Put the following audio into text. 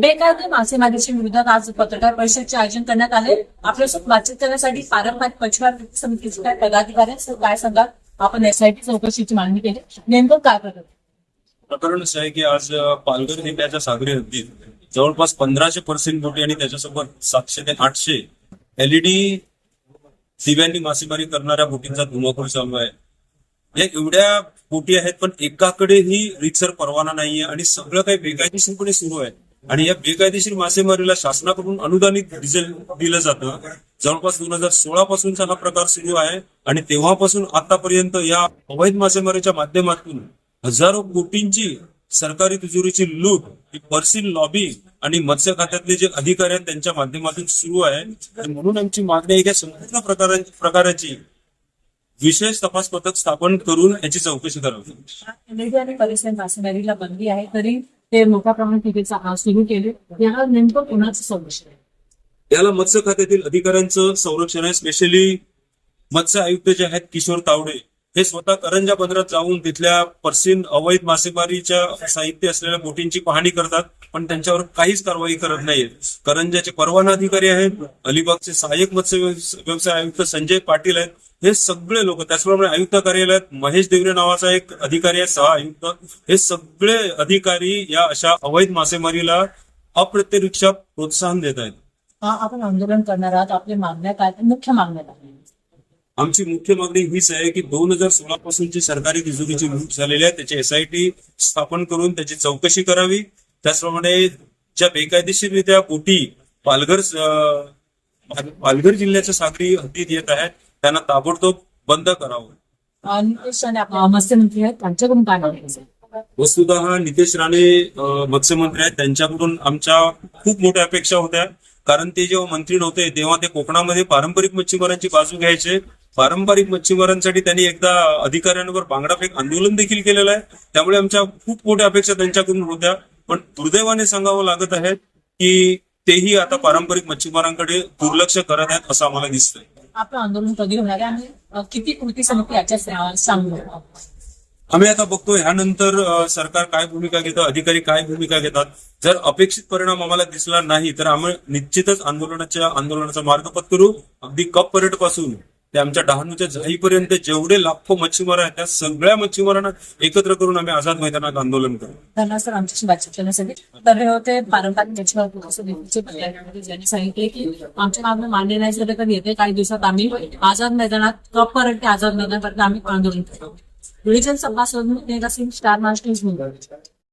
बेकायदे मासेमारीच्या विरोधात आज पत्रकार परिषदेचे आयोजन करण्यात आले. आपल्यासोबत बातचीत करण्यासाठी पारंपरिक मच्छीमार समितीचे काय पदाधिकारी आहेत? काय सांगाल? आपण एसआयटी चौकशीची मागणी केली. नेमकं काय प्रकरण? प्रकरण असं आहे की आज अ, पालघर जिल्ह्याच्या सागरी हद्दीत जवळपास पंधराशे पर्सेंट बोटी आणि त्याच्यासोबत सातशे ते आठशे एलईडी दिव्यांनी मासेमारी करणाऱ्या बोटींचा धुमाकूळ चालू आहे. या एवढ्या बोटी आहेत पण एकाकडेही रिक्सर परवाना नाहीये आणि सगळं काही बेकायदेशीरपणे सुरू आहे. आणि या बेकायदेशीर मासेमारीला शासनाकडून अनुदानित डिझेल दिलं जातं. जवळपास दोन हजार सोळा पासूनचा हा प्रकार सुरू आहे आणि तेव्हापासून आतापर्यंत या अवैध मासेमारीच्या माध्यमातून हजारो कोटींची सरकारी तिजोरीची लूट ही पर्सिल लॉबी आणि मत्स्य खात्यातले जे अधिकारी आहेत त्यांच्या माध्यमातून सुरू आहे. म्हणून आमची मागणी आहे की संपूर्ण प्रकारा- प्रकाराची विशेष तपास पथक स्थापन करून याची चौकशी करावी. आणि परिसर मासेमारीला बंदी आहे तरी ते मोठ्या प्रमाणात टीकेचा सुरू केले. याला नेमकं कोणाचं संरक्षण आहे? याला मत्स्य खात्यातील अधिकाऱ्यांचं संरक्षण आहे. स्पेशली मत्स्य आयुक्त जे आहेत किशोर तावडे. हे स्वतः करंजा बंदरात जाऊन तिथल्या पर्सिन अवैध मासेमारीच्या साहित्य असलेल्या बोटींची पाहणी करतात पण त्यांच्यावर काहीच कारवाई करत नाहीत करंजाचे परवाना अधिकारी आहेत अलिबागचे सहाय्यक मत्स्य व्यवसाय आयुक्त संजय पाटील आहेत. हे सगळे लोक त्याचप्रमाणे आयुक्त कार्यालयात महेश देवरे नावाचा एक अधिकारी आहे सहा आयुक्त. हे सगळे अधिकारी या अशा अवैध मासेमारीला अप्रत्यरिक्षा प्रोत्साहन देत आहेत. आपण आंदोलन करणार आहात. आपल्या मागण्या काय? मुख्य मागण्या काय? आमची मुख्य मागणी हीच आहे की दोन हजार सोळा पासूनची सरकारी तिजोरीची लूट झालेली आहे. त्याची एसआयटी स्थापन करून त्याची चौकशी करावी. त्याचप्रमाणे ज्या बेकायदेशीररित्या बोटी पालघर पालघर जिल्ह्याच्या सागरी हद्दीत येत आहेत त्यांना ताबडतोब बंद करावं. वस्तुतः नितेश राणे मत्स्यमंत्री आहेत. त्यांच्याकडून आमच्या खूप मोठ्या अपेक्षा होत्या. कारण ते जेव्हा मंत्री नव्हते तेव्हा ते कोकणामध्ये पारंपरिक मच्छीमारांची बाजू घ्यायचे. पारंपरिक मच्छीमारांसाठी त्यांनी एकदा अधिकाऱ्यांवर बांगडाफेक आंदोलन देखील केलेलं आहे. त्यामुळे आमच्या खूप मोठ्या अपेक्षा त्यांच्याकडून होत्या. पण दुर्दैवाने सांगावं लागत आहे की तेही आता पारंपरिक मच्छीमारांकडे दुर्लक्ष करत आहेत असं आम्हाला दिसतंय. आपलं आंदोलन कधी होणार आहे किती कृती समिती याच्या सांगू आम्ही आता बघतो ह्यानंतर सरकार काय भूमिका घेतं अधिकारी काय भूमिका घेतात. जर अपेक्षित परिणाम आम्हाला दिसला नाही तर आम्ही निश्चितच आंदोलनाच्या आंदोलनाचा मार्ग पत्करू. अगदी कप परेडपासून ते आमच्या डहाणूच्या जाईपर्यंत जेवढे लाखो मच्छीमार आहेत त्या सगळ्या मच्छीमारांना एकत्र करून आम्ही आझाद मैदानात आंदोलन करू धन्यवाद सर आमच्याशी बातचीत करण्यासाठी तर हे होते पारंपरिक मच्छीमार ज्यांनी सांगितले की आमच्या मागणं मान्य नाही झालं तर येते काही दिवसात आम्ही आझाद मैदानात कपपर्यंत ते आझाद मैदानापर्यंत आम्ही आंदोलन करू सभासद सभा सिंग स्टार मास्टर्स मुंबई